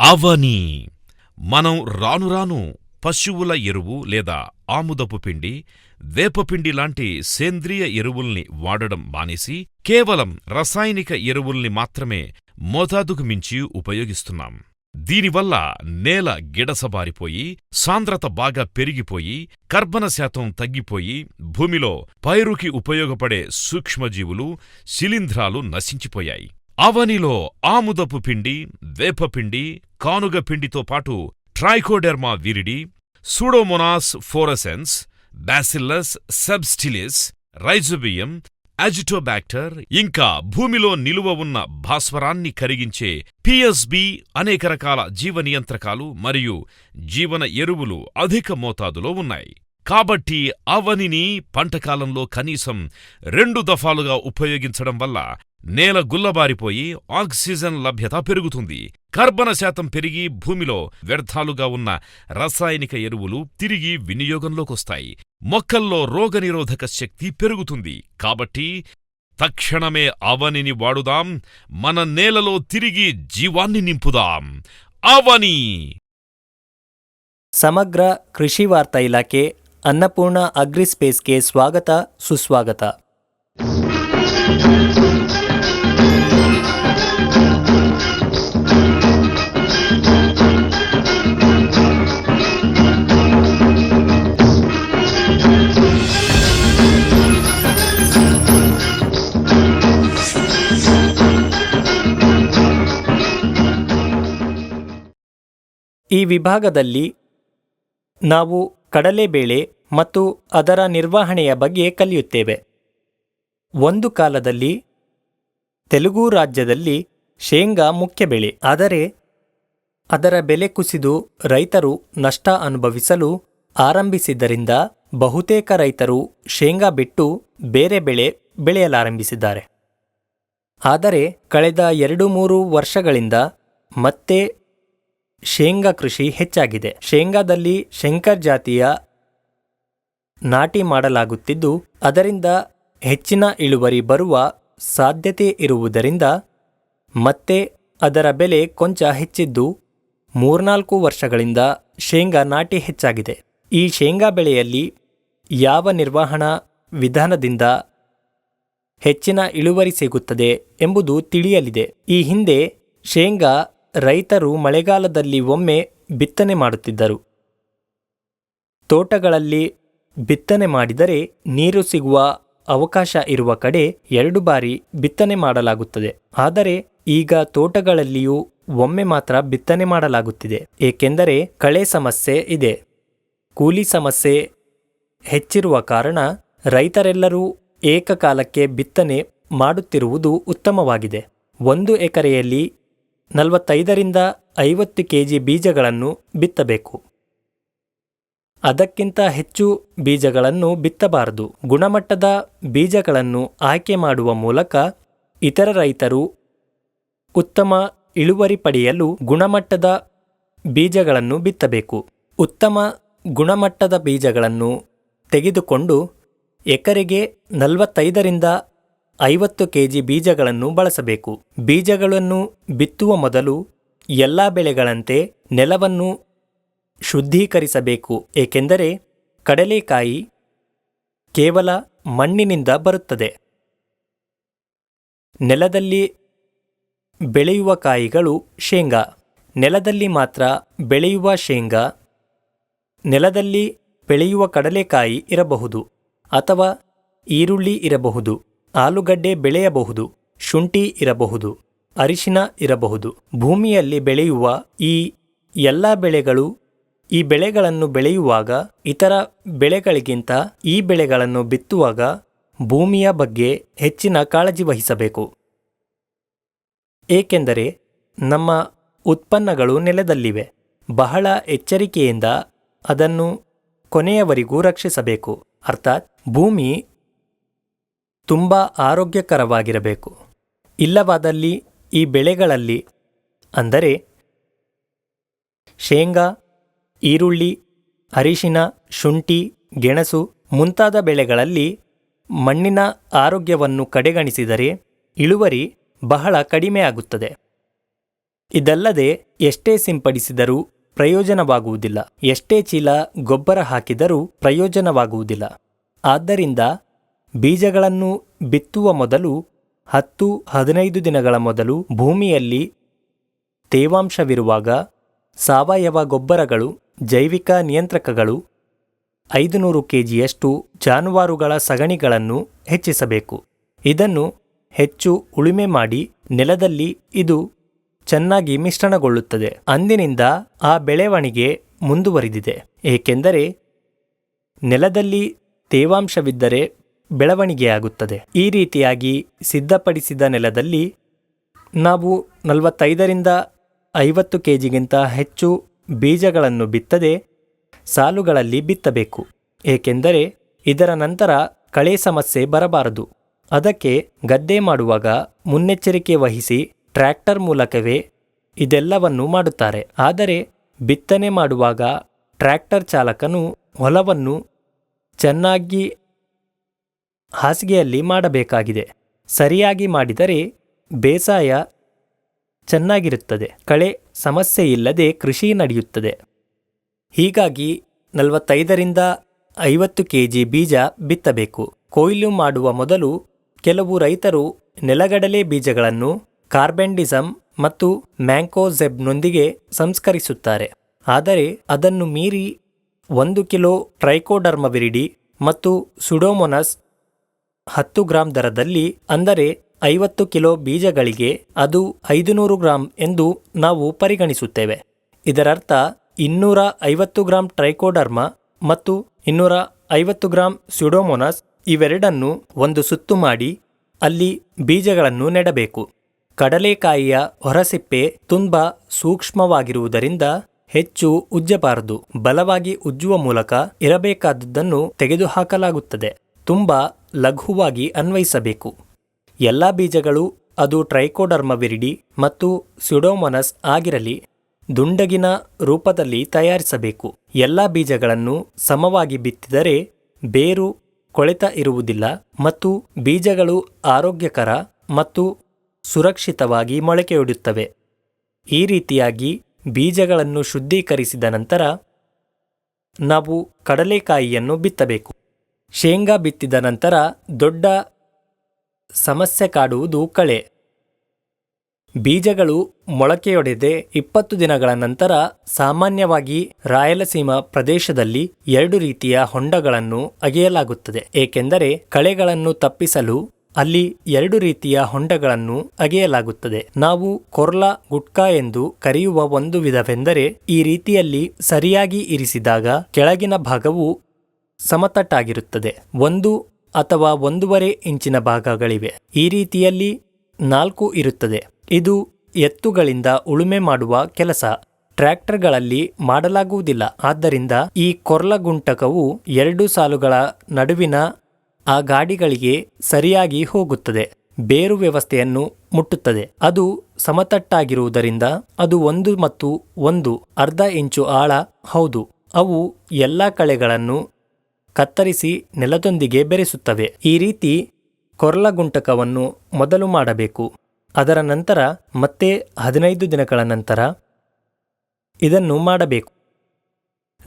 అవని. మనం రాను రాను పశువుల ఎరువు లేదా ఆముదపు పిండి వేపపిండి లాంటి సేంద్రియ ఎరువుల్ని వాడడం మానేసి కేవలం రసాయనిక ఎరువుల్ని మాత్రమే మోతాదుకు మించి ఉపయోగిస్తున్నాం. దీనివల్ల నేల గిడసబారిపోయి సాంద్రత బాగా పెరిగిపోయి కర్బన శాతం తగ్గిపోయి భూమిలో పైరుకి ఉపయోగపడే సూక్ష్మజీవులు శిలీంధ్రాలు నశించిపోయాయి. అవనిలో ఆముదపు పిండి వేపపిండి కానుగ పిండితో పాటు Trichoderma viride Pseudomonas fluorescens Bacillus subtilis Rhizobium Azotobacter ఇంకా భూమిలో నిలువ ఉన్న భాస్వరాన్ని కరిగించే పిఎస్బి అనేక రకాల జీవ నియంత్రకాలు మరియు జీవన ఎరువులు అధిక మోతాదులో ఉన్నాయి. కాబట్టి అవనిని పంటకాలంలో కనీసం రెండు దఫాలుగా ఉపయోగించడం వల్ల నేల గుల్లబారిపోయి ఆక్సిజన్ లభ్యత పెరుగుతుంది కర్బన శాతం పెరిగి భూమిలో వ్యర్థాలుగా ఉన్న రసాయనిక ఎరువులు తిరిగి వినియోగంలోకొస్తాయి మొక్కల్లో రోగనిరోధక శక్తి పెరుగుతుంది కాబట్టి తక్షణమే అవనిని వాడుదాం మన నేలలో తిరిగి జీవాన్ని నింపుదాం అవని ಸಮಗ್ರ ಕೃಷಿ ವಾರ್ತಾ ಇಲಾಖೆ ಅನ್ನಪೂರ್ಣ ಅಗ್ರಿ ಸ್ಪೇಸ್ಗೆ ಸ್ವಾಗತ ಸುಸ್ವಾಗತ ಈ ವಿಭಾಗದಲ್ಲಿ ನಾವು ಕಡಲೆಬೇಳೆ ಮತ್ತು ಅದರ ನಿರ್ವಹಣೆಯ ಬಗ್ಗೆ ಕಲಿಯುತ್ತೇವೆ. ಒಂದು ಕಾಲದಲ್ಲಿ ತೆಲುಗು ರಾಜ್ಯದಲ್ಲಿ ಶೇಂಗಾ ಮುಖ್ಯ ಬೆಳೆ. ಆದರೆ ಅದರ ಬೆಲೆ ಕುಸಿದು ರೈತರು ನಷ್ಟ ಅನುಭವಿಸಲು ಆರಂಭಿಸಿದ್ದರಿಂದ ಬಹುತೇಕ ರೈತರು ಶೇಂಗಾ ಬಿಟ್ಟು ಬೇರೆ ಬೆಳೆ ಬೆಳೆಯಲಾರಂಭಿಸಿದ್ದಾರೆ. ಆದರೆ ಕಳೆದ ಎರಡು ಮೂರು ವರ್ಷಗಳಿಂದ ಮತ್ತೆ ಶೇಂಗಾ ಕೃಷಿ ಹೆಚ್ಚಾಗಿದೆ. ಶೇಂಗಾದಲ್ಲಿ ಶಂಕರ್ ಜಾತಿಯ ನಾಟಿ ಮಾಡಲಾಗುತ್ತಿದ್ದು, ಅದರಿಂದ ಹೆಚ್ಚಿನ ಇಳುವರಿ ಬರುವ ಸಾಧ್ಯತೆ ಇರುವುದರಿಂದ ಮತ್ತೆ ಅದರ ಬೆಲೆ ಕೊಂಚ ಹೆಚ್ಚಿದ್ದು, ಮೂರ್ನಾಲ್ಕು ವರ್ಷಗಳಿಂದ ಶೇಂಗಾ ನಾಟಿ ಹೆಚ್ಚಾಗಿದೆ. ಈ ಶೇಂಗಾ ಬೆಳೆಯಲ್ಲಿ ಯಾವ ನಿರ್ವಹಣಾ ವಿಧಾನದಿಂದ ಹೆಚ್ಚಿನ ಇಳುವರಿ ಸಿಗುತ್ತದೆ ಎಂಬುದು ತಿಳಿಯಲಿದೆ. ಈ ಹಿಂದೆ ಶೇಂಗಾ ರೈತರು ಮಳೆಗಾಲದಲ್ಲಿ ಒಮ್ಮೆ ಬಿತ್ತನೆ ಮಾಡುತ್ತಿದ್ದರು. ತೋಟಗಳಲ್ಲಿ ಬಿತ್ತನೆ ಮಾಡಿದರೆ ನೀರು ಸಿಗುವ ಅವಕಾಶ ಇರುವ ಕಡೆ ಎರಡು ಬಾರಿ ಬಿತ್ತನೆ ಮಾಡಲಾಗುತ್ತದೆ. ಆದರೆ ಈಗ ತೋಟಗಳಲ್ಲಿಯೂ ಒಮ್ಮೆ ಮಾತ್ರ ಬಿತ್ತನೆ ಮಾಡಲಾಗುತ್ತಿದೆ. ಏಕೆಂದರೆ ಕಳೆ ಸಮಸ್ಯೆ ಇದೆ. ಕೂಲಿ ಸಮಸ್ಯೆ ಹೆಚ್ಚಿರುವ ಕಾರಣ ರೈತರೆಲ್ಲರೂ ಏಕಕಾಲಕ್ಕೆ ಬಿತ್ತನೆ ಮಾಡುತ್ತಿರುವುದು ಉತ್ತಮವಾಗಿದೆ. ಒಂದು ಎಕರೆಯಲ್ಲಿ ನಲವತ್ತೈದರಿಂದ ಐವತ್ತು ಕೆಜಿ ಬೀಜಗಳನ್ನು ಬಿತ್ತಬೇಕು. ಅದಕ್ಕಿಂತ ಹೆಚ್ಚು ಬೀಜಗಳನ್ನು ಬಿತ್ತಬಾರದು. ಗುಣಮಟ್ಟದ ಬೀಜಗಳನ್ನು ಆಯ್ಕೆ ಮಾಡುವ ಮೂಲಕ ಇತರ ರೈತರು ಉತ್ತಮ ಇಳುವರಿ ಪಡೆಯಲು ಗುಣಮಟ್ಟದ ಬೀಜಗಳನ್ನು ಬಿತ್ತಬೇಕು. ಉತ್ತಮ ಗುಣಮಟ್ಟದ ಬೀಜಗಳನ್ನು ತೆಗೆದುಕೊಂಡು ಎಕರೆಗೆ ನಲವತ್ತೈದರಿಂದ ಐವತ್ತು ಕೆಜಿ ಬೀಜಗಳನ್ನು ಬಳಸಬೇಕು. ಬೀಜಗಳನ್ನು ಬಿತ್ತುವ ಮೊದಲು ಎಲ್ಲ ಬೆಳೆಗಳಂತೆ ನೆಲವನ್ನು ಶುದ್ಧೀಕರಿಸಬೇಕು. ಏಕೆಂದರೆ ಕಡಲೆಕಾಯಿ ಕೇವಲ ಮಣ್ಣಿನಿಂದ ಬರುತ್ತದೆ. ನೆಲದಲ್ಲಿ ಬೆಳೆಯುವ ಕಾಯಿಗಳು ಶೇಂಗಾ. ನೆಲದಲ್ಲಿ ಮಾತ್ರ ಬೆಳೆಯುವ ಶೇಂಗಾ. ನೆಲದಲ್ಲಿ ಬೆಳೆಯುವ ಕಡಲೆಕಾಯಿ ಇರಬಹುದು ಅಥವಾ ಈರುಳ್ಳಿ ಇರಬಹುದು. ಆಲೂಗಡ್ಡೆ ಬೆಳೆಯಬಹುದು, ಶುಂಠಿ ಇರಬಹುದು, ಅರಿಶಿನ ಇರಬಹುದು. ಭೂಮಿಯಲ್ಲಿ ಬೆಳೆಯುವ ಈ ಎಲ್ಲ ಬೆಳೆಗಳು ಈ ಬೆಳೆಗಳನ್ನು ಬೆಳೆಯುವಾಗ, ಇತರ ಬೆಳೆಗಳಿಗಿಂತ ಈ ಬೆಳೆಗಳನ್ನು ಬಿತ್ತುವಾಗ ಭೂಮಿಯ ಬಗ್ಗೆ ಹೆಚ್ಚಿನ ಕಾಳಜಿ ವಹಿಸಬೇಕು. ಏಕೆಂದರೆ ನಮ್ಮ ಉತ್ಪನ್ನಗಳು ನೆಲದಲ್ಲಿವೆ. ಬಹಳ ಎಚ್ಚರಿಕೆಯಿಂದ ಅದನ್ನು ಕೊನೆಯವರೆಗೂ ರಕ್ಷಿಸಬೇಕು. ಅರ್ಥಾತ್ ಭೂಮಿ ತುಂಬ ಆರೋಗ್ಯಕರವಾಗಿರಬೇಕು. ಇಲ್ಲವಾದಲ್ಲಿ ಈ ಬೆಳೆಗಳಲ್ಲಿ ಅಂದರೆ ಶೇಂಗಾ, ಈರುಳ್ಳಿ, ಅರಿಶಿನ, ಶುಂಠಿ, ಗೆಣಸು ಮುಂತಾದ ಬೆಳೆಗಳಲ್ಲಿ ಮಣ್ಣಿನ ಆರೋಗ್ಯವನ್ನು ಕಡೆಗಣಿಸಿದರೆ ಇಳುವರಿ ಬಹಳ ಕಡಿಮೆಯಾಗುತ್ತದೆ ಇದಲ್ಲದೆ ಎಷ್ಟೇ ಸಿಂಪಡಿಸಿದರೂ ಪ್ರಯೋಜನವಾಗುವುದಿಲ್ಲ. ಎಷ್ಟೇ ಚೀಲ ಗೊಬ್ಬರ ಹಾಕಿದರೂ ಪ್ರಯೋಜನವಾಗುವುದಿಲ್ಲ. ಆದ್ದರಿಂದ ಬೀಜಗಳನ್ನು ಬಿತ್ತುವ ಮೊದಲು ಹತ್ತು ಹದಿನೈದು ದಿನಗಳ ಮೊದಲು ಭೂಮಿಯಲ್ಲಿ ತೇವಾಂಶವಿರುವಾಗ ಸಾವಯವ ಗೊಬ್ಬರಗಳು, ಜೈವಿಕ ನಿಯಂತ್ರಕಗಳು ಐದು ನೂರು ಕೆಜಿಯಷ್ಟು ಜಾನುವಾರುಗಳ ಸಗಣಿಗಳನ್ನು ಹೆಚ್ಚಿಸಬೇಕು. ಇದನ್ನು ಹೆಚ್ಚು ಉಳುಮೆ ಮಾಡಿ ನೆಲದಲ್ಲಿ ಇದು ಚೆನ್ನಾಗಿ ಮಿಶ್ರಣಗೊಳ್ಳುತ್ತದೆ. ಅಂದಿನಿಂದ ಆ ಬೆಳವಣಿಗೆ ಮುಂದುವರಿದಿದೆ. ಏಕೆಂದರೆ ನೆಲದಲ್ಲಿ ತೇವಾಂಶವಿದ್ದರೆ ಬೆಳವಣಿಗೆಯಾಗುತ್ತದೆ. ಈ ರೀತಿಯಾಗಿ ಸಿದ್ಧಪಡಿಸಿದ ನೆಲದಲ್ಲಿ ನಾವು ನಲವತ್ತೈದರಿಂದ ಐವತ್ತು ಕೆಜಿಗಿಂತ ಹೆಚ್ಚು ಬೀಜಗಳನ್ನು ಬಿತ್ತದೆ ಸಾಲುಗಳಲ್ಲಿ ಬಿತ್ತಬೇಕು. ಏಕೆಂದರೆ ಇದರ ನಂತರ ಕಳೆ ಸಮಸ್ಯೆ ಬರಬಾರದು. ಅದಕ್ಕೆ ಗದ್ದೆ ಮಾಡುವಾಗ ಮುನ್ನೆಚ್ಚರಿಕೆ ವಹಿಸಿ ಟ್ರ್ಯಾಕ್ಟರ್ ಮೂಲಕವೇ ಇದೆಲ್ಲವನ್ನು ಮಾಡುತ್ತಾರೆ. ಆದರೆ ಬಿತ್ತನೆ ಮಾಡುವಾಗ ಟ್ರ್ಯಾಕ್ಟರ್ ಚಾಲಕನು ಹೊಲವನ್ನು ಚೆನ್ನಾಗಿ ಹಾಸಿಗೆಯಲ್ಲಿ ಮಾಡಬೇಕಾಗಿದೆ. ಸರಿಯಾಗಿ ಮಾಡಿದರೆ ಬೇಸಾಯ ಚೆನ್ನಾಗಿರುತ್ತದೆ. ಕಳೆ ಸಮಸ್ಯೆ ಇಲ್ಲದೆ ಕೃಷಿ ನಡೆಯುತ್ತದೆ. ಹೀಗಾಗಿ ನಲವತ್ತೈದರಿಂದ ಐವತ್ತು ಕೆ ಜಿ ಬೀಜ ಬಿತ್ತಬೇಕು. ಕೊಯ್ಲು ಮಾಡುವ ಮೊದಲು ಕೆಲವು ರೈತರು ನೆಲಗಡಲೆ ಬೀಜಗಳನ್ನು ಕಾರ್ಬೆಂಡಿಸಮ್ ಮತ್ತು ಮ್ಯಾಂಕೋಝೆಬ್ನೊಂದಿಗೆ ಸಂಸ್ಕರಿಸುತ್ತಾರೆ. ಆದರೆ ಅದನ್ನು ಮೀರಿ ಒಂದು ಕಿಲೋ ಟ್ರೈಕೋಡರ್ಮವಿರಿಡಿ ಮತ್ತು ಸುಡೋಮೊನಸ್ ಹತ್ತು ಗ್ರಾಂ ದರದಲ್ಲಿ, ಅಂದರೆ ಐವತ್ತು ಕಿಲೋ ಬೀಜಗಳಿಗೆ ಅದು ಐದುನೂರು ಗ್ರಾಂ ಎಂದು ನಾವು ಪರಿಗಣಿಸುತ್ತೇವೆ. ಇದರರ್ಥ, ಇನ್ನೂರ ಐವತ್ತು ಗ್ರಾಂ ಟ್ರೈಕೋಡರ್ಮ ಮತ್ತು ಇನ್ನೂರ ಐವತ್ತು ಗ್ರಾಂ ಸ್ಯುಡೋಮೊನಾಸ್ ಇವೆರಡನ್ನು ಒಂದು ಸುತ್ತು ಮಾಡಿ ಅಲ್ಲಿ ಬೀಜಗಳನ್ನು ನೆಡಬೇಕು. ಕಡಲೆಕಾಯಿಯ ಹೊರಸಿಪ್ಪೆ ತುಂಬ ಸೂಕ್ಷ್ಮವಾಗಿರುವುದರಿಂದ ಹೆಚ್ಚು ಉಜ್ಜಬಾರದು, ಬಲವಾಗಿ ಉಜ್ಜುವ ಮೂಲಕ ಇರಬೇಕಾದದ್ದನ್ನು ತೆಗೆದುಹಾಕಲಾಗುತ್ತದೆ. ತುಂಬ ಲಘುವಾಗಿ ಅನ್ವಯಿಸಬೇಕು. ಎಲ್ಲ ಬೀಜಗಳು ಅದು ಟ್ರೈಕೋಡರ್ಮವಿರಿಡಿ ಮತ್ತು ಸ್ಯುಡೋಮೊನಸ್ ಆಗಿರಲಿ ದುಂಡಗಿನ ರೂಪದಲ್ಲಿ ತಯಾರಿಸಬೇಕು. ಎಲ್ಲ ಬೀಜಗಳನ್ನು ಸಮವಾಗಿ ಬಿತ್ತಿದರೆ ಬೇರು ಕೊಳೆತ ಇರುವುದಿಲ್ಲ ಮತ್ತು ಬೀಜಗಳು ಆರೋಗ್ಯಕರ ಮತ್ತು ಸುರಕ್ಷಿತವಾಗಿ ಮೊಳಕೆಯೊಡೆಯುತ್ತವೆ. ಈ ರೀತಿಯಾಗಿ ಬೀಜಗಳನ್ನು ಶುದ್ಧೀಕರಿಸಿದ ನಂತರ ನಾವು ಕಡಲೆಕಾಯಿಯನ್ನು ಬಿತ್ತಬೇಕು. ಶೇಂಗಾ ಬಿತ್ತಿದ ನಂತರ ದೊಡ್ಡ ಸಮಸ್ಯೆ ಕಾಡುವುದು ಕಳೆ. ಬೀಜಗಳು ಮೊಳಕೆಯೊಡೆದೆ ಇಪ್ಪತ್ತು ದಿನಗಳ ನಂತರ ಸಾಮಾನ್ಯವಾಗಿ ರಾಯಲಸೀಮಾ ಪ್ರದೇಶದಲ್ಲಿ ಎರಡು ರೀತಿಯ ಹೊಂಡಗಳನ್ನು ಅಗೆಯಲಾಗುತ್ತದೆ. ಏಕೆಂದರೆ ಕಳೆಗಳನ್ನು ತಪ್ಪಿಸಲು ಅಲ್ಲಿ ಎರಡು ರೀತಿಯ ಹೊಂಡಗಳನ್ನು ಅಗೆಯಲಾಗುತ್ತದೆ. ನಾವು ಕೊರ್ಲಾ ಗುಟ್ಕಾ ಎಂದು ಕರೆಯುವ ಒಂದು ವಿಧವೆಂದರೆ ಈ ರೀತಿಯಲ್ಲಿ ಸರಿಯಾಗಿ ಇರಿಸಿದಾಗ ಕೆಳಗಿನ ಭಾಗವು ಸಮತಟ್ಟಾಗಿರುತ್ತದೆ. ಒಂದು ಅಥವಾ ಒಂದೂವರೆ ಇಂಚಿನ ಭಾಗಗಳಿವೆ. ಈ ರೀತಿಯಲ್ಲಿ ನಾಲ್ಕು ಇರುತ್ತದೆ. ಇದು ಎತ್ತುಗಳಿಂದ ಉಳುಮೆ ಮಾಡುವ ಕೆಲಸ. ಟ್ರ್ಯಾಕ್ಟರ್ಗಳಲ್ಲಿ ಮಾಡಲಾಗುವುದಿಲ್ಲ. ಆದ್ದರಿಂದ ಈ ಕೊರ್ಲಗುಂಟಕವು ಎರಡು ಸಾಲುಗಳ ನಡುವಿನ ಆ ಗಾಡಿಗಳಿಗೆ ಸರಿಯಾಗಿ ಹೋಗುತ್ತದೆ. ಬೇರು ವ್ಯವಸ್ಥೆಯನ್ನು ಮುಟ್ಟುತ್ತದೆ. ಅದು ಸಮತಟ್ಟಾಗಿರುವುದರಿಂದ ಅದು ಒಂದು ಮತ್ತು ಒಂದು ಅರ್ಧ ಇಂಚು ಆಳ. ಹೌದು. ಅವು ಎಲ್ಲ ಕಳೆಗಳನ್ನು ಕತ್ತರಿಸಿ ನೆಲದೊಂದಿಗೆ ಬೆರೆಸುತ್ತವೆ. ಈ ರೀತಿ ಕೊರ್ಲಗುಂಟಕವನ್ನು ಮೊದಲು ಮಾಡಬೇಕು. ಅದರ ನಂತರ ಮತ್ತೆ ಹದಿನೈದು ದಿನಗಳ ನಂತರ ಇದನ್ನು ಮಾಡಬೇಕು.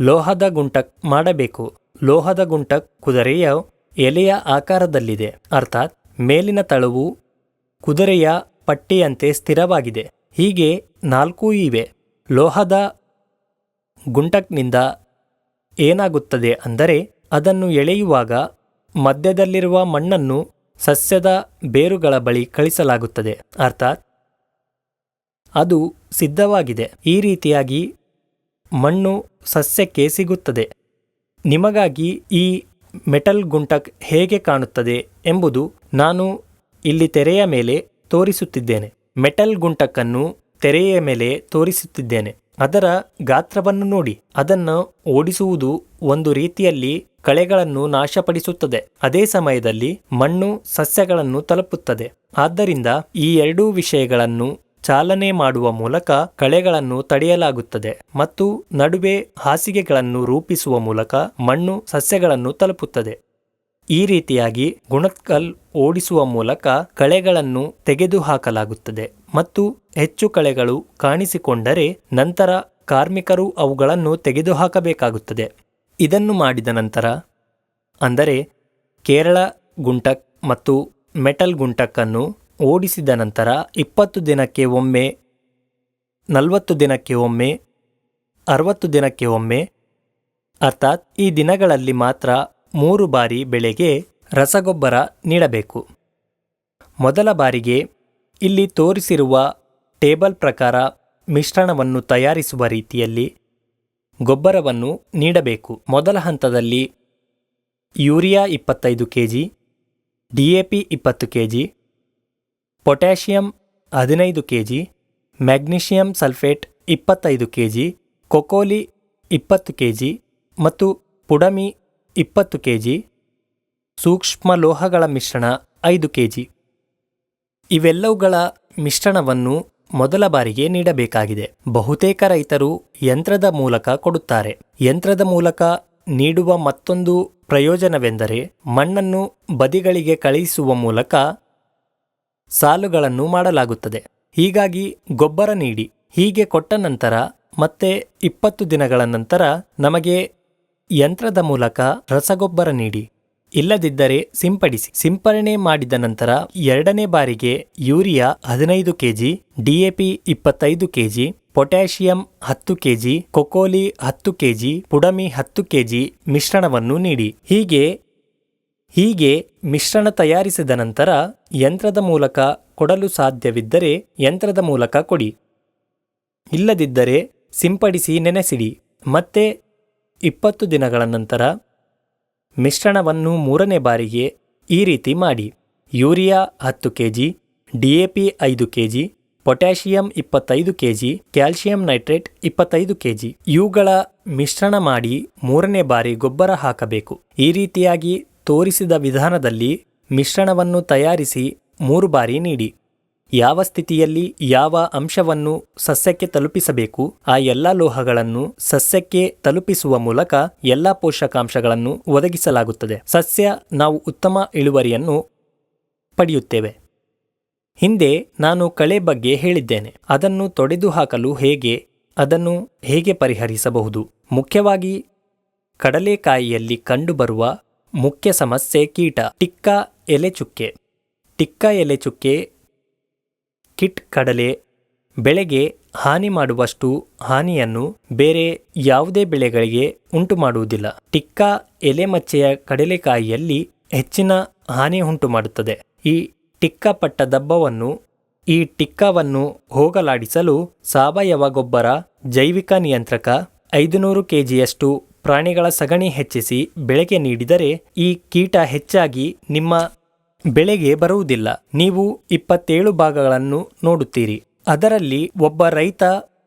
ಲೋಹದ ಗುಂಟಕ್ ಮಾಡಬೇಕು. ಲೋಹದ ಗುಂಟಕ್ ಕುದುರೆಯ ಎಲೆಯ ಆಕಾರದಲ್ಲಿದೆ. ಅರ್ಥಾತ್ ಮೇಲಿನ ತಳವು ಕುದುರೆಯ ಪಟ್ಟಿಯಂತೆ ಸ್ಥಿರವಾಗಿದೆ. ಹೀಗೆ ನಾಲ್ಕೂ ಇವೆ. ಲೋಹದ ಗುಂಟಕ್ನಿಂದ ಏನಾಗುತ್ತದೆ ಅಂದರೆ ಅದನ್ನು ಎಳೆಯುವಾಗ ಮಧ್ಯದಲ್ಲಿರುವ ಮಣ್ಣನ್ನು ಸಸ್ಯದ ಬೇರುಗಳ ಬಳಿ ಕಳಿಸಲಾಗುತ್ತದೆ. ಅರ್ಥಾತ್, ಅದು ಸಿದ್ಧವಾಗಿದೆ. ಈ ರೀತಿಯಾಗಿ ಮಣ್ಣು ಸಸ್ಯಕ್ಕೆ ಸಿಗುತ್ತದೆ. ನಿಮಗಾಗಿ ಈ ಮೆಟಲ್ ಗುಂಟಕ್ ಹೇಗೆ ಕಾಣುತ್ತದೆ ಎಂಬುದು ನಾನು ಇಲ್ಲಿ ತೆರೆಯ ಮೇಲೆ ತೋರಿಸುತ್ತಿದ್ದೇನೆ. ಮೆಟಲ್ ಗುಂಟಕ್ಕನ್ನು ತೆರೆಯ ಮೇಲೆ ತೋರಿಸುತ್ತಿದ್ದೇನೆ. ಅದರ ಗಾತ್ರವನ್ನು ನೋಡಿ. ಅದನ್ನು ಓಡಿಸುವುದು ಒಂದು ರೀತಿಯಲ್ಲಿ ಕಳೆಗಳನ್ನು ನಾಶಪಡಿಸುತ್ತದೆ. ಅದೇ ಸಮಯದಲ್ಲಿ ಮಣ್ಣು ಸಸ್ಯಗಳನ್ನು ತಲುಪುತ್ತದೆ. ಆದ್ದರಿಂದ ಈ ಎರಡೂ ವಿಷಯಗಳನ್ನು ಚಾಲನೆ ಮಾಡುವ ಮೂಲಕ ಕಳೆಗಳನ್ನು ತಡೆಯಲಾಗುತ್ತದೆ ಮತ್ತು ನಡುವೆ ಹಾಸಿಗೆಗಳನ್ನು ರೂಪಿಸುವ ಮೂಲಕ ಮಣ್ಣು ಸಸ್ಯಗಳನ್ನು ತಲುಪುತ್ತದೆ. ಈ ರೀತಿಯಾಗಿ ಗುಣತ್ಕಲ್ ಓಡಿಸುವ ಮೂಲಕ ಕಳೆಗಳನ್ನು ತೆಗೆದುಹಾಕಲಾಗುತ್ತದೆ ಮತ್ತು ಹೆಚ್ಚು ಕಳೆಗಳು ಕಾಣಿಸಿಕೊಂಡರೆ ನಂತರ ಕಾರ್ಮಿಕರು ಅವುಗಳನ್ನು ತೆಗೆದುಹಾಕಬೇಕಾಗುತ್ತದೆ. ಇದನ್ನು ಮಾಡಿದ ನಂತರ, ಅಂದರೆ ಕೇರಳ ಗುಂಟಕ್ ಮತ್ತು ಮೆಟಲ್ ಗುಂಟಕ್ಕನ್ನು ಓಡಿಸಿದ ನಂತರ ಇಪ್ಪತ್ತು ದಿನಕ್ಕೆ ಒಮ್ಮೆ, ನಲವತ್ತು ದಿನಕ್ಕೆ ಒಮ್ಮೆ, ಅರವತ್ತು ದಿನಕ್ಕೆ ಒಮ್ಮೆ, ಅರ್ಥಾತ್ ಈ ದಿನಗಳಲ್ಲಿ ಮಾತ್ರ ಮೂರು ಬಾರಿ ಬೆಳೆಗೆ ರಸಗೊಬ್ಬರ ನೀಡಬೇಕು. ಮೊದಲ ಬಾರಿಗೆ ಇಲ್ಲಿ ತೋರಿಸಿರುವ ಟೇಬಲ್ ಪ್ರಕಾರ ಮಿಶ್ರಣವನ್ನು ತಯಾರಿಸುವ ರೀತಿಯಲ್ಲಿ ಗೊಬ್ಬರವನ್ನು ನೀಡಬೇಕು. ಮೊದಲ ಹಂತದಲ್ಲಿ ಯೂರಿಯಾ ಇಪ್ಪತ್ತೈದು K G D A P ಇಪ್ಪತ್ತು ಕೆ ಜಿ ಪೊಟ್ಯಾಷಿಯಂ ಹದಿನೈದು ಕೆ ಜಿ ಮ್ಯಾಗ್ನೀಷಿಯಂ ಸಲ್ಫೇಟ್ ಇಪ್ಪತ್ತೈದು ಕೆ ಜಿ ಕೊಕೋಲಿ ಇಪ್ಪತ್ತು ಕೆ ಮತ್ತು ಪುಡಮಿ ಇಪ್ಪತ್ತು ಕೆ ಜಿ ಸೂಕ್ಷ್ಮ ಲೋಹಗಳ ಮಿಶ್ರಣ ಐದು ಕೆ ಜಿ ಇವೆಲ್ಲವುಗಳ ಮಿಶ್ರಣವನ್ನು ಮೊದಲ ಬಾರಿಗೆ ನೀಡಬೇಕಾಗಿದೆ. ಬಹುತೇಕ ರೈತರು ಯಂತ್ರದ ಮೂಲಕ ಕೊಡುತ್ತಾರೆ. ಯಂತ್ರದ ಮೂಲಕ ನೀಡುವ ಮತ್ತೊಂದು ಪ್ರಯೋಜನವೆಂದರೆ ಮಣ್ಣನ್ನು ಬದಿಗಳಿಗೆ ಕಳುಹಿಸುವ ಮೂಲಕ ಸಾಲುಗಳನ್ನು ಮಾಡಲಾಗುತ್ತದೆ. ಹೀಗಾಗಿ ಗೊಬ್ಬರ ನೀಡಿ, ಹೀಗೆ ಕೊಟ್ಟ ನಂತರ ಮತ್ತೆ ಇಪ್ಪತ್ತು ದಿನಗಳ ನಂತರ ನಮಗೆ ಯಂತ್ರದ ಮೂಲಕ ರಸಗೊಬ್ಬರ ನೀಡಿ. ಇಲ್ಲದಿದ್ದರೆ ಸಿಂಪಡಿಸಿ. ಸಿಂಪರಣೆ ಮಾಡಿದ ನಂತರ ಎರಡನೇ ಬಾರಿಗೆ ಯೂರಿಯಾ ಹದಿನೈದು ಕೆಜಿ ಡಿಎಪಿ ಇಪ್ಪತ್ತೈದು ಕೆಜಿ, ಪೊಟ್ಯಾಷಿಯಂ ಹತ್ತು ಕೆಜಿ, ಕೊಕೋಲಿ ಹತ್ತು ಕೆಜಿ, ಪುಡಮಿ ಹತ್ತು ಕೆಜಿ ಮಿಶ್ರಣವನ್ನು ನೀಡಿ. ಹೀಗೆ ಹೀಗೆ ಮಿಶ್ರಣ ತಯಾರಿಸಿದ ನಂತರ ಯಂತ್ರದ ಮೂಲಕ ಕೊಡಲು ಸಾಧ್ಯವಿದ್ದರೆ ಯಂತ್ರದ ಮೂಲಕ ಕೊಡಿ. ಇಲ್ಲದಿದ್ದರೆ ಸಿಂಪಡಿಸಿ ನೆನೆಸಿಡಿ. ಮತ್ತೆ ಇಪ್ಪತ್ತು ದಿನಗಳ ನಂತರ ಮಿಶ್ರಣವನ್ನು ಮೂರನೇ ಬಾರಿಗೆ ಈ ರೀತಿ ಮಾಡಿ. ಯೂರಿಯಾ ಹತ್ತು K G D A P ಐದು ಕೆ ಜಿ ಪೊಟ್ಯಾಷಿಯಂ ಇಪ್ಪತ್ತೈದು ಕೆ ಜಿ ನೈಟ್ರೇಟ್ ಇಪ್ಪತ್ತೈದು ಕೆ ಜಿ ಇವುಗಳ ಮಿಶ್ರಣ ಮಾಡಿ ಮೂರನೇ ಬಾರಿ ಗೊಬ್ಬರ ಹಾಕಬೇಕು. ಈ ರೀತಿಯಾಗಿ ತೋರಿಸಿದ ವಿಧಾನದಲ್ಲಿ ಮಿಶ್ರಣವನ್ನು ತಯಾರಿಸಿ ಮೂರು ಬಾರಿ ನೀಡಿ. ಯಾವ ಸ್ಥಿತಿಯಲ್ಲಿ ಯಾವ ಅಂಶವನ್ನು ಸಸ್ಯಕ್ಕೆ ತಲುಪಿಸಬೇಕು, ಆ ಎಲ್ಲ ಲೋಹಗಳನ್ನು ಸಸ್ಯಕ್ಕೆ ತಲುಪಿಸುವ ಮೂಲಕ ಎಲ್ಲ ಪೋಷಕಾಂಶಗಳನ್ನು ಒದಗಿಸಲಾಗುತ್ತದೆ. ಸಸ್ಯ ನಾವು ಉತ್ತಮ ಇಳುವರಿಯನ್ನು ಪಡೆಯುತ್ತೇವೆ. ಹಿಂದೆ ನಾನು ಕಳೆ ಬಗ್ಗೆ ಹೇಳಿದ್ದೇನೆ. ಅದನ್ನು ತೊಡೆದು ಹಾಕಲು ಹೇಗೆ, ಅದನ್ನು ಹೇಗೆ ಪರಿಹರಿಸಬಹುದು? ಮುಖ್ಯವಾಗಿ, ಕಡಲೆಕಾಯಿಯಲ್ಲಿ ಕಂಡುಬರುವ ಮುಖ್ಯ ಸಮಸ್ಯೆ ಕೀಟ, ಟಿಕ್ಕ ಎಲೆಚುಕ್ಕೆ. ಟಿಕ್ಕ ಎಲೆ ಚುಕ್ಕೆ ಕಿಟ್ ಕಡಲೆ, ಬೆಳೆಗೆ ಹಾನಿ ಮಾಡುವಷ್ಟು ಹಾನಿಯನ್ನು ಬೇರೆ ಯಾವುದೇ ಬೆಳೆಗಳಿಗೆ ಉಂಟು ಮಾಡುವುದಿಲ್ಲ ಟಿಕ್ಕಾ ಎಲೆಮಚ್ಚೆಯ ಕಡಲೆಕಾಯಿಯಲ್ಲಿ ಹೆಚ್ಚಿನ ಹಾನಿ ಉಂಟು ಮಾಡುತ್ತದೆ ಈ ಟಿಕ್ಕ ಪಟ್ಟ ದಬ್ಬವನ್ನು, ಈ ಟಿಕ್ಕವನ್ನು ಹೋಗಲಾಡಿಸಲು ಸಾವಯವ ಗೊಬ್ಬರ, ಜೈವಿಕ ನಿಯಂತ್ರಕ ಐದುನೂರು ಕೆಜಿಯಷ್ಟು ಪ್ರಾಣಿಗಳ ಸಗಣಿ ಹೆಚ್ಚಿಸಿ ಬೆಳೆಗೆ ನೀಡಿದರೆ ಈ ಕೀಟ ಹೆಚ್ಚಾಗಿ ನಿಮ್ಮ ಬೆಳೆಗೆ ಬರುವುದಿಲ್ಲ. ನೀವು ಇಪ್ಪತ್ತೇಳು ಭಾಗಗಳನ್ನು ನೋಡುತ್ತೀರಿ. ಅದರಲ್ಲಿ ಒಬ್ಬ ರೈತ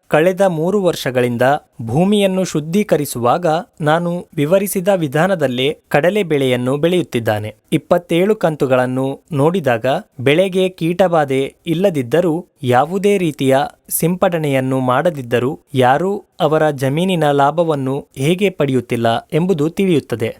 ಕಳೆದ ಮೂರು ವರ್ಷಗಳಿಂದ ಭೂಮಿಯನ್ನು ಶುದ್ಧೀಕರಿಸುವಾಗ ನಾನು ವಿವರಿಸಿದ ವಿಧಾನದಲ್ಲೇ ಕಡಲೆ ಬೆಳೆಯನ್ನು ಬೆಳೆಯುತ್ತಿದ್ದಾನೆ. ಇಪ್ಪತ್ತೇಳು ಕಂತುಗಳನ್ನು ನೋಡಿದಾಗ ಬೆಳೆಗೆ ಕೀಟಬಾಧೆ ಇಲ್ಲದಿದ್ದರೂ ಯಾವುದೇ ರೀತಿಯ ಸಿಂಪಡಣೆಯನ್ನು ಮಾಡದಿದ್ದರೂ ಯಾರೂ ಅವರ ಜಮೀನಿನ ಲಾಭವನ್ನು ಹೇಗೆ ಪಡೆಯುತ್ತಿಲ್ಲ ಎಂಬುದು ತಿಳಿಯುತ್ತದೆ.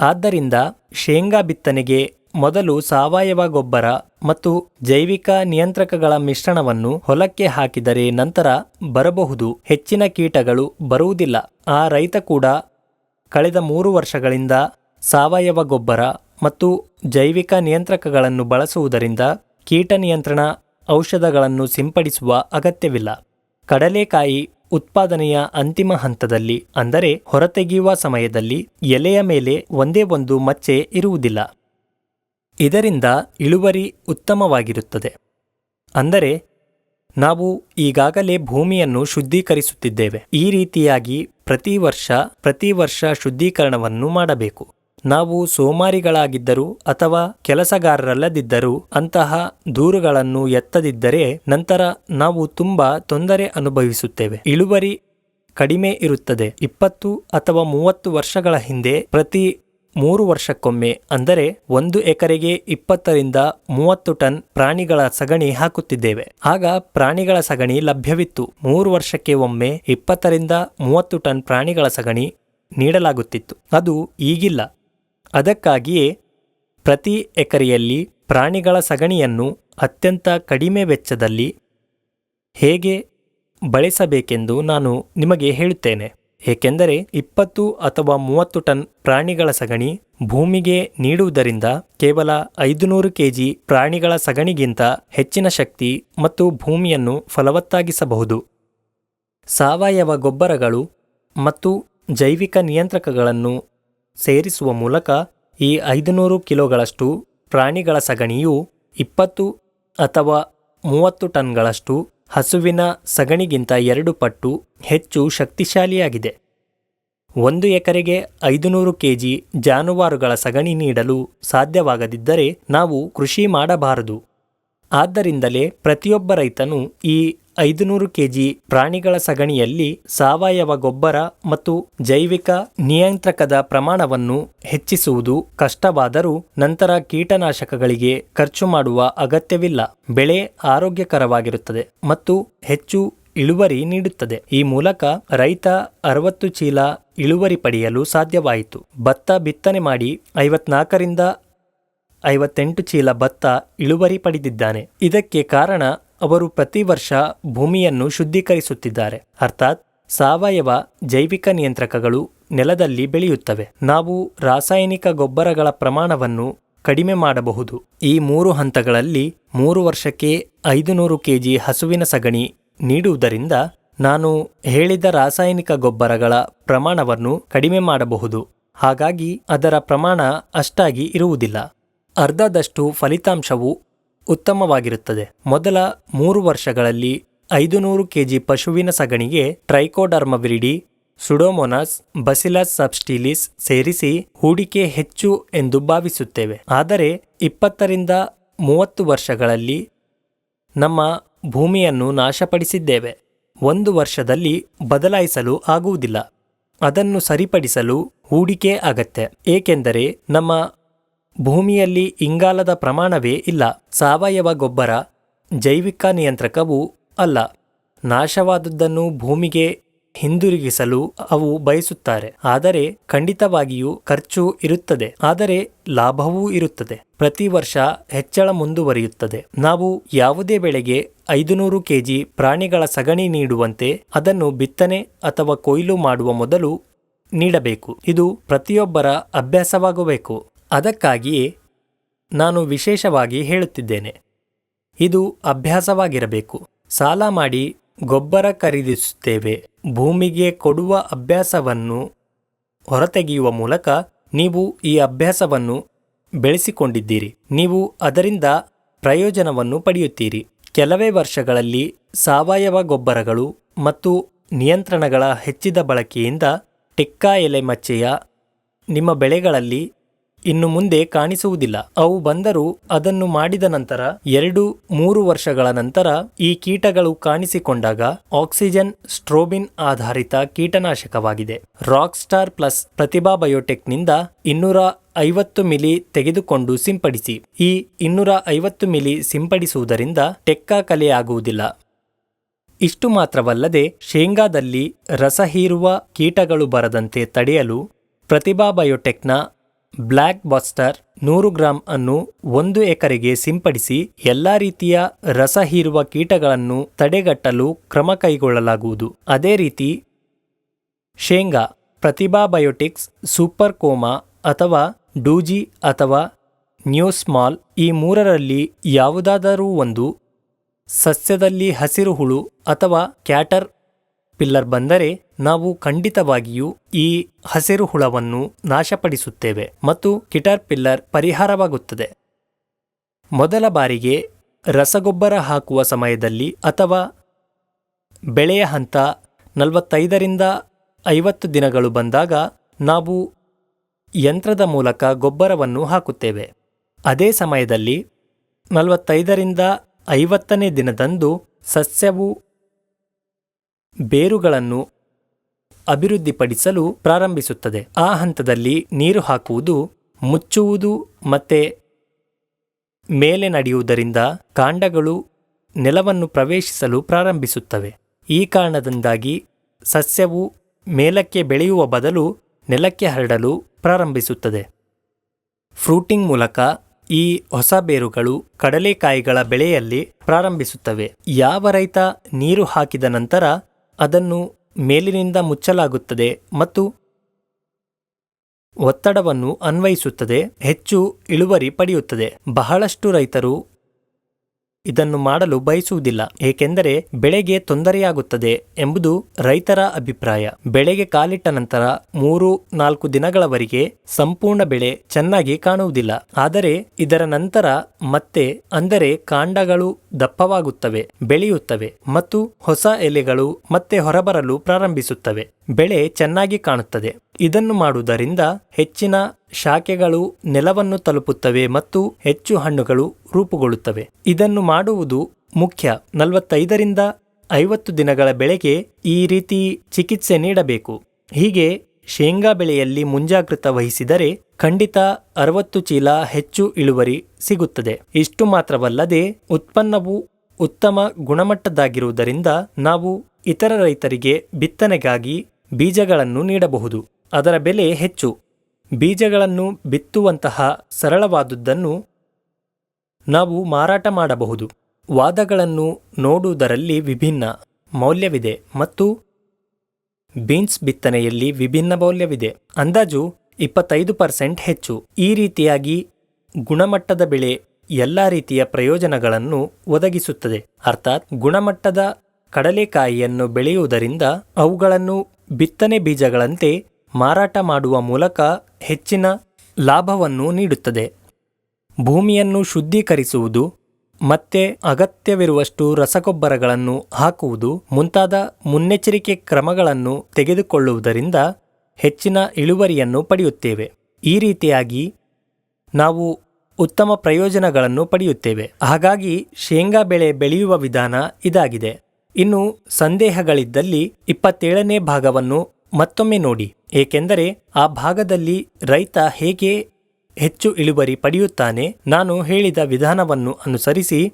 ಆದ್ದರಿಂದ ಶೇಂಗಾ ಬಿತ್ತನೆಗೆ ಮೊದಲು ಸಾವಯವ ಗೊಬ್ಬರ ಮತ್ತು ಜೈವಿಕ ನಿಯಂತ್ರಕಗಳ ಮಿಶ್ರಣವನ್ನು ಹೊಲಕ್ಕೆ ಹಾಕಿದರೆ ನಂತರ ಬರಬಹುದು. ಹೆಚ್ಚಿನ ಕೀಟಗಳು ಬರುವುದಿಲ್ಲ. ಆ ರೈತ ಕೂಡ ಕಳೆದ ಮೂರು ವರ್ಷಗಳಿಂದ ಸಾವಯವ ಗೊಬ್ಬರ ಮತ್ತು ಜೈವಿಕ ನಿಯಂತ್ರಕಗಳನ್ನು ಬಳಸುವುದರಿಂದ ಕೀಟ ನಿಯಂತ್ರಣ ಔಷಧಗಳನ್ನು ಸಿಂಪಡಿಸುವ ಅಗತ್ಯವಿಲ್ಲ. ಕಡಲೆಕಾಯಿ ಉತ್ಪಾದನೆಯ ಅಂತಿಮ ಹಂತದಲ್ಲಿ, ಅಂದರೆ ಹೊರತೆಗೆಯುವ ಸಮಯದಲ್ಲಿ ಎಲೆಯ ಮೇಲೆ ಒಂದೇ ಒಂದು ಮಚ್ಚೆ ಇರುವುದಿಲ್ಲ. ಇದರಿಂದ ಇಳುವರಿ ಉತ್ತಮವಾಗಿರುತ್ತದೆ. ಅಂದರೆ, ನಾವು ಈಗಾಗಲೇ ಭೂಮಿಯನ್ನು ಶುದ್ಧೀಕರಿಸುತ್ತಿದ್ದೇವೆ. ಈ ರೀತಿಯಾಗಿ ಪ್ರತಿ ವರ್ಷ ಪ್ರತಿ ವರ್ಷ ಶುದ್ಧೀಕರಣವನ್ನು ಮಾಡಬೇಕು. ನಾವು ಸೋಮಾರಿಗಳಾಗಿದ್ದರೂ ಅಥವಾ ಕೆಲಸಗಾರರಲ್ಲದಿದ್ದರೂ ಅಂತಹ ದೂರುಗಳನ್ನು ಎತ್ತದಿದ್ದರೆ ನಂತರ ನಾವು ತುಂಬ ತೊಂದರೆ ಅನುಭವಿಸುತ್ತೇವೆ. ಇಳುವರಿ ಕಡಿಮೆ ಇರುತ್ತದೆ. ಇಪ್ಪತ್ತು ಅಥವಾ ಮೂವತ್ತು ವರ್ಷಗಳ ಹಿಂದೆ ಪ್ರತಿ ಮೂರು ವರ್ಷಕ್ಕೊಮ್ಮೆ, ಅಂದರೆ ಒಂದು ಎಕರೆಗೆ ಇಪ್ಪತ್ತರಿಂದ ಮೂವತ್ತು ಟನ್ ಪ್ರಾಣಿಗಳ ಸಗಣಿ ಹಾಕುತ್ತಿದ್ದೇವೆ. ಆಗ ಪ್ರಾಣಿಗಳ ಸಗಣಿ ಲಭ್ಯವಿತ್ತು. ಮೂರು ವರ್ಷಕ್ಕೆ ಒಮ್ಮೆ ಇಪ್ಪತ್ತರಿಂದ ಮೂವತ್ತು ಟನ್ ಪ್ರಾಣಿಗಳ ಸಗಣಿ ನೀಡಲಾಗುತ್ತಿತ್ತು. ಅದು ಈಗಿಲ್ಲ. ಅದಕ್ಕಾಗಿಯೇ ಪ್ರತಿ ಎಕರೆಯಲ್ಲಿ ಪ್ರಾಣಿಗಳ ಸಗಣಿಯನ್ನು ಅತ್ಯಂತ ಕಡಿಮೆ ವೆಚ್ಚದಲ್ಲಿ ಹೇಗೆ ಬಳಸಬೇಕೆಂದು ನಾನು ನಿಮಗೆ ಹೇಳುತ್ತೇನೆ. ಏಕೆಂದರೆ ಇಪ್ಪತ್ತು ಅಥವಾ ಮೂವತ್ತು ಟನ್ ಪ್ರಾಣಿಗಳ ಸಗಣಿ ಭೂಮಿಗೆ ನೀಡುವುದರಿಂದ ಕೇವಲ ಐದುನೂರು ಕೆಜಿ ಪ್ರಾಣಿಗಳ ಸಗಣಿಗಿಂತ ಹೆಚ್ಚಿನ ಶಕ್ತಿ ಮತ್ತು ಭೂಮಿಯನ್ನು ಫಲವತ್ತಾಗಿಸಬಹುದು. ಸಾವಯವ ಗೊಬ್ಬರಗಳು ಮತ್ತು ಜೈವಿಕ ನಿಯಂತ್ರಕಗಳನ್ನು ಸೇರಿಸುವ ಮೂಲಕ ಈ ಐದುನೂರು ಕಿಲೋಗಳಷ್ಟು ಪ್ರಾಣಿಗಳ ಸಗಣಿಯು ಇಪ್ಪತ್ತು ಅಥವಾ ಮೂವತ್ತು ಟನ್ಗಳಷ್ಟು ಹಸುವಿನ ಸಗಣಿಗಿಂತ ಎರಡು ಪಟ್ಟು ಹೆಚ್ಚು ಶಕ್ತಿಶಾಲಿಯಾಗಿದೆ. ಒಂದು ಎಕರೆಗೆ ಐದುನೂರು ಕೆಜಿ ಜಾನುವಾರುಗಳ ಸಗಣಿ ನೀಡಲು ಸಾಧ್ಯವಾಗದಿದ್ದರೆ ನಾವು ಕೃಷಿ ಮಾಡಬಾರದು. ಆದ್ದರಿಂದಲೇ ಪ್ರತಿಯೊಬ್ಬ ರೈತನು ಈ ಐದುನೂರು ಕೆಜಿ ಪ್ರಾಣಿಗಳ ಸಗಣಿಯಲ್ಲಿ ಸಾವಯವ ಗೊಬ್ಬರ ಮತ್ತು ಜೈವಿಕ ನಿಯಂತ್ರಕದ ಪ್ರಮಾಣವನ್ನು ಹೆಚ್ಚಿಸುವುದು ಕಷ್ಟವಾದರೂ ನಂತರ ಕೀಟನಾಶಕಗಳಿಗೆ ಖರ್ಚು ಮಾಡುವ ಅಗತ್ಯವಿಲ್ಲ. ಬೆಳೆ ಆರೋಗ್ಯಕರವಾಗಿರುತ್ತದೆ ಮತ್ತು ಹೆಚ್ಚು ಇಳುವರಿ ನೀಡುತ್ತದೆ. ಈ ಮೂಲಕ ರೈತ ಅರವತ್ತು ಚೀಲ ಇಳುವರಿ ಪಡೆಯಲು ಸಾಧ್ಯವಾಯಿತು. ಭತ್ತ ಬಿತ್ತನೆ ಮಾಡಿ ಐವತ್ನಾಲ್ಕರಿಂದ ಐವತ್ತೆಂಟು ಚೀಲ ಭತ್ತ ಇಳುವರಿ ಪಡೆದಿದ್ದಾನೆ. ಇದಕ್ಕೆ ಕಾರಣ ಅವರು ಪ್ರತಿ ವರ್ಷ ಭೂಮಿಯನ್ನು ಶುದ್ಧೀಕರಿಸುತ್ತಿದ್ದಾರೆ. ಅರ್ಥಾತ್ ಸಾವಯವ ಜೈವಿಕ ನಿಯಂತ್ರಕಗಳು ನೆಲದಲ್ಲಿ ಬೆಳೆಯುತ್ತವೆ. ನಾವು ರಾಸಾಯನಿಕ ಗೊಬ್ಬರಗಳ ಪ್ರಮಾಣವನ್ನು ಕಡಿಮೆ ಮಾಡಬಹುದು. ಈ ಮೂರು ಹಂತಗಳಲ್ಲಿ ಮೂರು ವರ್ಷಕ್ಕೆ ಐದುನೂರು ಕೆಜಿ ಹಸುವಿನ ಸಗಣಿ ನೀಡುವುದರಿಂದ ನಾನು ಹೇಳಿದ ರಾಸಾಯನಿಕ ಗೊಬ್ಬರಗಳ ಪ್ರಮಾಣವನ್ನು ಕಡಿಮೆ ಮಾಡಬಹುದು. ಹಾಗಾಗಿ ಅದರ ಪ್ರಮಾಣ ಅಷ್ಟಾಗಿ ಇರುವುದಿಲ್ಲ. ಅರ್ಧದಷ್ಟು ಫಲಿತಾಂಶವು ಉತ್ತಮವಾಗಿರುತ್ತದೆ. ಮೊದಲ ಮೂರು ವರ್ಷಗಳಲ್ಲಿ ಐದುನೂರು ಕೆಜಿ ಪಶುವಿನ ಸಗಣಿಗೆ ಟ್ರೈಕೋಡರ್ಮವಿರಿಡಿ, ಸುಡೋಮೊನಾಸ್, ಬಸಿಲಸ್ ಸಬ್ಸ್ಟಿಲಿಸ್ ಸೇರಿಸಿ ಹೂಡಿಕೆ ಹೆಚ್ಚು ಎಂದು ಭಾವಿಸುತ್ತೇವೆ. ಆದರೆ ಇಪ್ಪತ್ತರಿಂದ ಮೂವತ್ತು ವರ್ಷಗಳಲ್ಲಿ ನಮ್ಮ ಭೂಮಿಯನ್ನು ನಾಶಪಡಿಸಿದ್ದೇವೆ. ಒಂದು ವರ್ಷದಲ್ಲಿ ಬದಲಾಯಿಸಲು ಆಗುವುದಿಲ್ಲ. ಅದನ್ನು ಸರಿಪಡಿಸಲು ಹೂಡಿಕೆ ಅಗತ್ಯ. ಏಕೆಂದರೆ ನಮ್ಮ ಭೂಮಿಯಲ್ಲಿ ಇಂಗಾಲದ ಪ್ರಮಾಣವೇ ಇಲ್ಲ. ಸಾವಯವ ಗೊಬ್ಬರ, ಜೈವಿಕ ನಿಯಂತ್ರಕವೂ ಅಲ್ಲ. ನಾಶವಾದದ್ದನ್ನು ಭೂಮಿಗೆ ಹಿಂದಿರುಗಿಸಲು ಅವು ಬಯಸುತ್ತಾರೆ. ಆದರೆ ಖಂಡಿತವಾಗಿಯೂ ಖರ್ಚು ಇರುತ್ತದೆ. ಆದರೆ ಲಾಭವೂ ಇರುತ್ತದೆ. ಪ್ರತಿ ವರ್ಷ ಹೆಚ್ಚಳ ಮುಂದುವರಿಯುತ್ತದೆ. ನಾವು ಯಾವುದೇ ಬೆಳೆಗೆ ಐದುನೂರು ಕೆಜಿ ಪ್ರಾಣಿಗಳ ಸಗಣಿ ನೀಡುವಂತೆ ಅದನ್ನು ಬಿತ್ತನೆ ಅಥವಾ ಕೊಯ್ಲು ಮಾಡುವ ಮೊದಲು ನೀಡಬೇಕು. ಇದು ಪ್ರತಿಯೊಬ್ಬರ ಅಭ್ಯಾಸವಾಗಬೇಕು. ಅದಕ್ಕಾಗಿಯೇ ನಾನು ವಿಶೇಷವಾಗಿ ಹೇಳುತ್ತಿದ್ದೇನೆ. ಇದು ಅಭ್ಯಾಸವಾಗಿರಬೇಕು. ಸಾಲ ಮಾಡಿ ಗೊಬ್ಬರ ಖರೀದಿಸುತ್ತೇವೆ. ಭೂಮಿಗೆ ಕೊಡುವ ಅಭ್ಯಾಸವನ್ನು ಹೊರತೆಗೆಯುವ ಮೂಲಕ ನೀವು ಈ ಅಭ್ಯಾಸವನ್ನು ಬೆಳೆಸಿಕೊಂಡಿದ್ದೀರಿ. ನೀವು ಅದರಿಂದ ಪ್ರಯೋಜನವನ್ನು ಪಡೆಯುತ್ತೀರಿ. ಕೆಲವೇ ವರ್ಷಗಳಲ್ಲಿ ಸಾವಯವ ಗೊಬ್ಬರಗಳು ಮತ್ತು ನಿಯಂತ್ರಣಗಳ ಹೆಚ್ಚಿದ ಬಳಕೆಯಿಂದ ಟಿಕ್ಕಾ ಎಲೆ ಮಚ್ಚೆಯ ನಿಮ್ಮ ಬೆಳೆಗಳಲ್ಲಿ ಇನ್ನು ಮುಂದೆ ಕಾಣಿಸುವುದಿಲ್ಲ. ಅವು ಬಂದರೂ ಅದನ್ನು ಮಾಡಿದ ನಂತರ, ಎರಡು, ಮೂರು ವರ್ಷಗಳ ನಂತರ ಈ ಕೀಟಗಳು ಕಾಣಿಸಿಕೊಂಡಾಗ ಆಕ್ಸಿಜನ್ ಸ್ಟ್ರೋಬಿನ್ ಆಧಾರಿತ ಕೀಟನಾಶಕವಾಗಿದೆ. ರಾಕ್ ಸ್ಟಾರ್ ಪ್ಲಸ್ ಪ್ರತಿಭಾ ಬಯೋಟೆಕ್ನಿಂದ ಇನ್ನೂರ ಐವತ್ತು ಮಿಲಿ ತೆಗೆದುಕೊಂಡು ಸಿಂಪಡಿಸಿ. ಈ ಇನ್ನೂರ ಐವತ್ತು ಮಿಲಿ ಸಿಂಪಡಿಸುವುದರಿಂದ ಟೆಕ್ಕಾ ಕಲೆಯಾಗುವುದಿಲ್ಲ. ಇಷ್ಟು ಮಾತ್ರವಲ್ಲದೆ, ಶೇಂಗಾದಲ್ಲಿ ರಸ ಹೀರುವ ಕೀಟಗಳು ಬರದಂತೆ ತಡೆಯಲು ಪ್ರತಿಭಾ ಬಯೋಟೆಕ್ನ ಬ್ಲ್ಯಾಕ್ ಬಾಸ್ಟರ್ ನೂರು ಗ್ರಾಂ ಅನ್ನು ಒಂದು ಎಕರೆಗೆ ಸಿಂಪಡಿಸಿ ಎಲ್ಲಾ ರೀತಿಯ ರಸ ಹೀರುವ ಕೀಟಗಳನ್ನು ತಡೆಗಟ್ಟಲು ಕ್ರಮ ಕೈಗೊಳ್ಳಲಾಗುವುದು. ಅದೇ ರೀತಿ ಶೇಂಗಾ, ಪ್ರತಿಭಾ ಬಯೋಟಿಕ್ಸ್, ಸೂಪರ್ ಕೋಮಾ ಅಥವಾ ಡೂಜಿ ಅಥವಾ ನ್ಯೂಸ್ಮಾಲ್ ಈ ಮೂರರಲ್ಲಿ ಯಾವುದಾದರೂ ಒಂದು ಸಸ್ಯದಲ್ಲಿ ಹಸಿರು ಹುಳು ಅಥವಾ ಕ್ಯಾಟರ್ ಪಿಲ್ಲರ್ ಬಂದರೆ ನಾವು ಖಂಡಿತವಾಗಿಯೂ ಈ ಹಸಿರು ಹುಳವನ್ನು ನಾಶಪಡಿಸುತ್ತೇವೆ ಮತ್ತು ಕಿಟರ್ ಪಿಲ್ಲರ್ ಪರಿಹಾರವಾಗುತ್ತದೆ. ಮೊದಲ ಬಾರಿಗೆ ರಸಗೊಬ್ಬರ ಹಾಕುವ ಸಮಯದಲ್ಲಿ ಅಥವಾ ಬೆಳೆಯ ಹಂತ ನಲವತ್ತೈದರಿಂದ ಐವತ್ತು ದಿನಗಳು ಬಂದಾಗ ನಾವು ಯಂತ್ರದ ಮೂಲಕ ಗೊಬ್ಬರವನ್ನು ಹಾಕುತ್ತೇವೆ. ಅದೇ ಸಮಯದಲ್ಲಿ ನಲವತ್ತೈದರಿಂದ ಐವತ್ತನೇ ದಿನದಂದು ಸಸ್ಯವು ಬೇರುಗಳನ್ನು ಅಭಿವೃದ್ಧಿಪಡಿಸಲು ಪ್ರಾರಂಭಿಸುತ್ತದೆ. ಆ ಹಂತದಲ್ಲಿ ನೀರು ಹಾಕುವುದು, ಮುಚ್ಚುವುದು ಮತ್ತೆ ಮೇಲೆ ನಡೆಯುವುದರಿಂದ ಕಾಂಡಗಳು ನೆಲವನ್ನು ಪ್ರವೇಶಿಸಲು ಪ್ರಾರಂಭಿಸುತ್ತವೆ. ಈ ಕಾರಣದಿಂದಾಗಿ ಸಸ್ಯವು ಮೇಲಕ್ಕೆ ಬೆಳೆಯುವ ಬದಲು ನೆಲಕ್ಕೆ ಹರಡಲು ಪ್ರಾರಂಭಿಸುತ್ತದೆ. ಫ್ರೂಟಿಂಗ್ ಮೂಲಕ ಈ ಹೊಸ ಬೇರುಗಳು ಕಡಲೆಕಾಯಿಗಳ ಬೆಳೆಯಲ್ಲಿ ಪ್ರಾರಂಭಿಸುತ್ತವೆ. ಯಾವ ರೈತ ನೀರು ಹಾಕಿದ ನಂತರ ಅದನ್ನು ಮೇಲಿನಿಂದ ಮುಚ್ಚಲಾಗುತ್ತದೆ ಮತ್ತು ಒತ್ತಡವನ್ನು ಅನ್ವಯಿಸುತ್ತದೆ ಹೆಚ್ಚು ಇಳುವರಿ ಪಡೆಯುತ್ತದೆ. ಬಹಳಷ್ಟು ರೈತರು ಇದನ್ನು ಮಾಡಲು ಬಯಸುವುದಿಲ್ಲ. ಏಕೆಂದರೆ ಬೆಳೆಗೆ ತೊಂದರೆಯಾಗುತ್ತದೆ ಎಂಬುದು ರೈತರ ಅಭಿಪ್ರಾಯ. ಬೆಳೆಗೆ ಕಾಲಿಟ್ಟ ನಂತರ ಮೂರು, ನಾಲ್ಕು ದಿನಗಳವರೆಗೆ ಸಂಪೂರ್ಣ ಬೆಳೆ ಚೆನ್ನಾಗಿ ಕಾಣುವುದಿಲ್ಲ. ಆದರೆ ಇದರ ನಂತರ ಮತ್ತೆ, ಅಂದರೆ ಕಾಂಡಗಳು ದಪ್ಪವಾಗುತ್ತವೆ, ಬೆಳೆಯುತ್ತವೆ ಮತ್ತು ಹೊಸ ಎಲೆಗಳು ಮತ್ತೆ ಹೊರಬರಲು ಪ್ರಾರಂಭಿಸುತ್ತವೆ. ಬೆಳೆ ಚೆನ್ನಾಗಿ ಕಾಣುತ್ತದೆ. ಇದನ್ನು ಮಾಡುವುದರಿಂದ ಹೆಚ್ಚಿನ ಶಾಖೆಗಳು ನೆಲವನ್ನು ತಲುಪುತ್ತವೆ ಮತ್ತು ಹೆಚ್ಚು ಹಣ್ಣುಗಳು ರೂಪುಗೊಳ್ಳುತ್ತವೆ. ಇದನ್ನು ಮಾಡುವುದು ಮುಖ್ಯ. ನಲವತ್ತೈದರಿಂದ ಐವತ್ತು ದಿನಗಳ ಬೆಳೆಗೆ ಈ ರೀತಿ ಚಿಕಿತ್ಸೆ ನೀಡಬೇಕು. ಹೀಗೆ ಶೇಂಗಾ ಬೆಳೆಯಲ್ಲಿ ಮುಂಜಾಗೃತ ವಹಿಸಿದರೆ ಖಂಡಿತ ಅರವತ್ತು ಚೀಲ ಹೆಚ್ಚು ಇಳುವರಿ ಸಿಗುತ್ತದೆ. ಇಷ್ಟು ಮಾತ್ರವಲ್ಲದೆ ಉತ್ಪನ್ನವು ಉತ್ತಮ ಗುಣಮಟ್ಟದ್ದಾಗಿರುವುದರಿಂದ ನಾವು ಇತರ ರೈತರಿಗೆ ಬಿತ್ತನೆಗಾಗಿ ಬೀಜಗಳನ್ನು ನೀಡಬಹುದು. ಅದರ ಬೆಲೆ ಹೆಚ್ಚು. ಬೀಜಗಳನ್ನು ಬಿತ್ತುವಂತಹ ಸರಳವಾದುದನ್ನು ನಾವು ಮಾರಾಟ ಮಾಡಬಹುದು. ವಾದಗಳನ್ನು ನೋಡುವುದರಲ್ಲಿ ವಿಭಿನ್ನ ಮೌಲ್ಯವಿದೆ ಮತ್ತು ಬೀನ್ಸ್ ಬಿತ್ತನೆಯಲ್ಲಿ ವಿಭಿನ್ನ ಮೌಲ್ಯವಿದೆ. ಅಂದಾಜು ಇಪ್ಪತ್ತೈದು ಪರ್ಸೆಂಟ್ ಹೆಚ್ಚು. ಈ ರೀತಿಯಾಗಿ ಗುಣಮಟ್ಟದ ಬೆಳೆ ಎಲ್ಲ ರೀತಿಯ ಪ್ರಯೋಜನಗಳನ್ನು ಒದಗಿಸುತ್ತದೆ. ಅರ್ಥಾತ್ ಗುಣಮಟ್ಟದ ಕಡಲೆಕಾಯಿಯನ್ನು ಬೆಳೆಯುವುದರಿಂದ ಅವುಗಳನ್ನು ಬಿತ್ತನೆ ಬೀಜಗಳಂತೆ ಮಾರಾಟ ಮಾಡುವ ಮೂಲಕ ಹೆಚ್ಚಿನ ಲಾಭವನ್ನು ನೀಡುತ್ತದೆ. ಭೂಮಿಯನ್ನು ಶುದ್ಧೀಕರಿಸುವುದು ಮತ್ತೆ ಅಗತ್ಯವಿರುವಷ್ಟು ರಸಗೊಬ್ಬರಗಳನ್ನು ಹಾಕುವುದು ಮುಂತಾದ ಮುನ್ನೆಚ್ಚರಿಕೆ ಕ್ರಮಗಳನ್ನು ತೆಗೆದುಕೊಳ್ಳುವುದರಿಂದ ಹೆಚ್ಚಿನ ಇಳುವರಿಯನ್ನು ಪಡೆಯುತ್ತೇವೆ. ಈ ರೀತಿಯಾಗಿ ನಾವು ಉತ್ತಮ ಪ್ರಯೋಜನಗಳನ್ನು ಪಡೆಯುತ್ತೇವೆ. ಹಾಗಾಗಿ ಶೇಂಗಾ ಬೆಳೆ ಬೆಳೆಯುವ ವಿಧಾನ ಇದಾಗಿದೆ. ಇನ್ನು ಸಂದೇಹಗಳಿದ್ದಲ್ಲಿ ಇಪ್ಪತ್ತೇಳನೇ ಭಾಗವನ್ನು ಮತ್ತೊಮ್ಮೆ ನೋಡಿ. ಏಕೆಂದರೆ ಆ ಭಾಗದಲ್ಲಿ ರೈತ ಹೇಗೆ ಹೆಚ್ಚು ಇಳುವರಿ ಪಡೆಯುತ್ತಾನೆ ನಾನು ಹೇಳಿದ ವಿಧಾನವನ್ನು ಅನುಸರಿಸಿ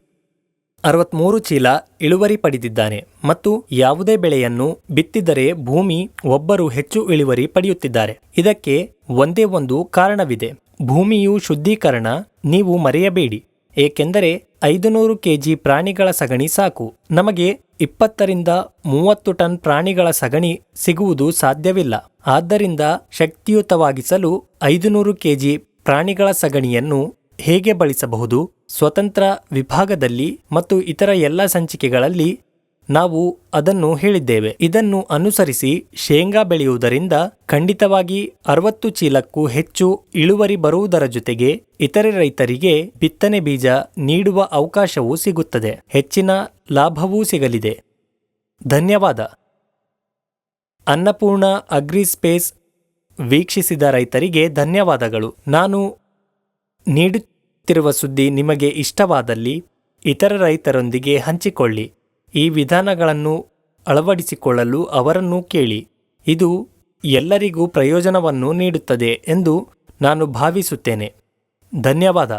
ಅರವತ್ಮೂರು ಚೀಲ ಇಳುವರಿ ಪಡೆದಿದ್ದಾನೆ ಮತ್ತು ಯಾವುದೇ ಬೆಳೆಯನ್ನು ಬಿತ್ತಿದರೆ ಭೂಮಿ ಒಬ್ಬರು ಹೆಚ್ಚು ಇಳುವರಿ ಪಡೆಯುತ್ತಿದ್ದಾರೆ. ಇದಕ್ಕೆ ಒಂದೇ ಒಂದು ಕಾರಣವಿದೆ. ಭೂಮಿಯು ಶುದ್ಧೀಕರಣ, ನೀವು ಮರೆಯಬೇಡಿ. ಏಕೆಂದರೆ ಐದುನೂರು ಕೆಜಿ ಪ್ರಾಣಿಗಳ ಸಗಣಿ ಸಾಕು. ನಮಗೆ ಇಪ್ಪತ್ತರಿಂದ ಮೂವತ್ತು ಟನ್ ಪ್ರಾಣಿಗಳ ಸಗಣಿ ಸಿಗುವುದು ಸಾಧ್ಯವಿಲ್ಲ. ಆದ್ದರಿಂದ ಶಕ್ತಿಯುತವಾಗಿಸಲು ಐದುನೂರು ಕೆಜಿ ಪ್ರಾಣಿಗಳ ಸಗಣಿಯನ್ನು ಹೇಗೆ ಬಳಸಬಹುದು? ಸ್ವತಂತ್ರ ವಿಭಾಗದಲ್ಲಿ ಮತ್ತು ಇತರ ಎಲ್ಲ ಸಂಚಿಕೆಗಳಲ್ಲಿ ನಾವು ಅದನ್ನು ಹೇಳಿದ್ದೇವೆ. ಇದನ್ನು ಅನುಸರಿಸಿ ಶೇಂಗಾ ಬೆಳೆಯುವುದರಿಂದ ಖಂಡಿತವಾಗಿ ಅರವತ್ತು ಚೀಲಕ್ಕೂ ಹೆಚ್ಚು ಇಳುವರಿ ಬರುವುದರ ಜೊತೆಗೆ ಇತರೆ ರೈತರಿಗೆ ಬಿತ್ತನೆ ಬೀಜ ನೀಡುವ ಅವಕಾಶವೂ ಸಿಗುತ್ತದೆ. ಹೆಚ್ಚಿನ ಲಾಭವೂ ಸಿಗಲಿದೆ. ಧನ್ಯವಾದ. ಅನ್ನಪೂರ್ಣ ಅಗ್ರಿಸ್ಪೇಸ್ ವೀಕ್ಷಿಸಿದ ರೈತರಿಗೆ ಧನ್ಯವಾದಗಳು. ನಾನು ನೀಡುತ್ತಿರುವ ಸುದ್ದಿ ನಿಮಗೆ ಇಷ್ಟವಾದಲ್ಲಿ ಇತರ ರೈತರೊಂದಿಗೆ ಹಂಚಿಕೊಳ್ಳಿ. ಈ ವಿಧಾನಗಳನ್ನು ಅಳವಡಿಸಿಕೊಳ್ಳಲು ಅವರನ್ನು ಕೇಳಿ ಇದು ಎಲ್ಲರಿಗೂ ಪ್ರಯೋಜನವನ್ನು ನೀಡುತ್ತದೆ ಎಂದು ನಾನು ಭಾವಿಸುತ್ತೇನೆ. ಧನ್ಯವಾದ.